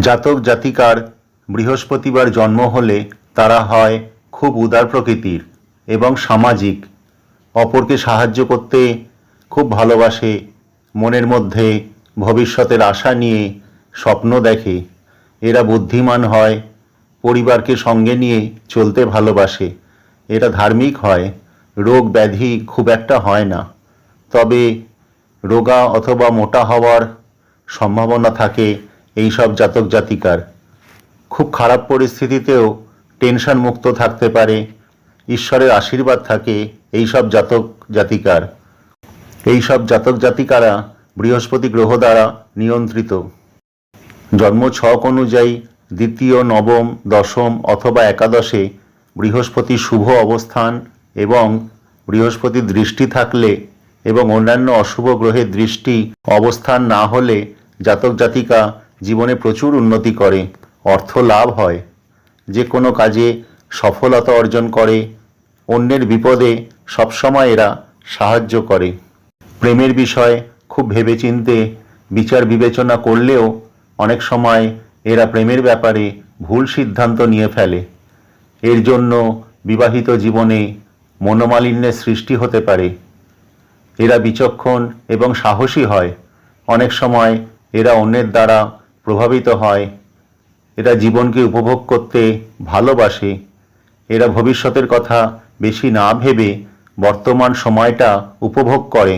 জাতক জাতিকার বৃহস্পতিবার জন্ম হলে তারা হয় খুব উদার প্রকৃতির এবং সামাজিক। অপরকে সাহায্য করতে খুব ভালোবাসে, মনের মধ্যে ভবিষ্যতের আশা নিয়ে স্বপ্ন দেখে। এরা বুদ্ধিমান হয়, পরিবারকে সঙ্গে নিয়ে চলতে ভালোবাসে। এরা ধার্মিক হয়, রোগ ব্যাধি খুব একটা হয় না। তবে রোগা অথবা মোটা হওয়ার সম্ভাবনা থাকে এই সব জাতক জাতিকার। খুব খারাপ পরিস্থিতিতেও টেনশন মুক্ত থাকতে পারে, ঈশ্বরের আশীর্বাদ থাকে এই সব জাতক জাতিকার। এই সব জাতক জাতিকারা বৃহস্পতি গ্রহ দ্বারা নিয়ন্ত্রিত। জন্ম ছক অনুযায়ী দ্বিতীয়, নবম, দশম অথবা একাদশে বৃহস্পতি শুভ অবস্থান এবং বৃহস্পতির দৃষ্টি থাকলে এবং অন্যান্য অশুভ গ্রহের দৃষ্টি অবস্থান না হলে জাতক জাতিকা জীবনে প্রচুর উন্নতি করে, অর্থ লাভ হয়, যে কোনো কাজে সফলতা অর্জন করে, অন্যের বিপদে সবসময় এরা সাহায্য করে। প্রেমের বিষয় খুব ভেবেচিন্তে বিচার বিবেচনা করলেও অনেক সময় এরা প্রেমের ব্যাপারে ভুল সিদ্ধান্ত নিয়ে ফেলে। এর জন্য বিবাহিত জীবনে মনোমালিন্যের সৃষ্টি হতে পারে। এরা বিচক্ষণ এবং সাহসী হয়। অনেক সময় এরা অন্যের দ্বারা প্রভাবিত হয়। এরা জীবনকে উপভোগ করতে ভালোবাসে। এরা ভবিষ্যতের কথা বেশি না ভেবে বর্তমান সময়টা উপভোগ করে।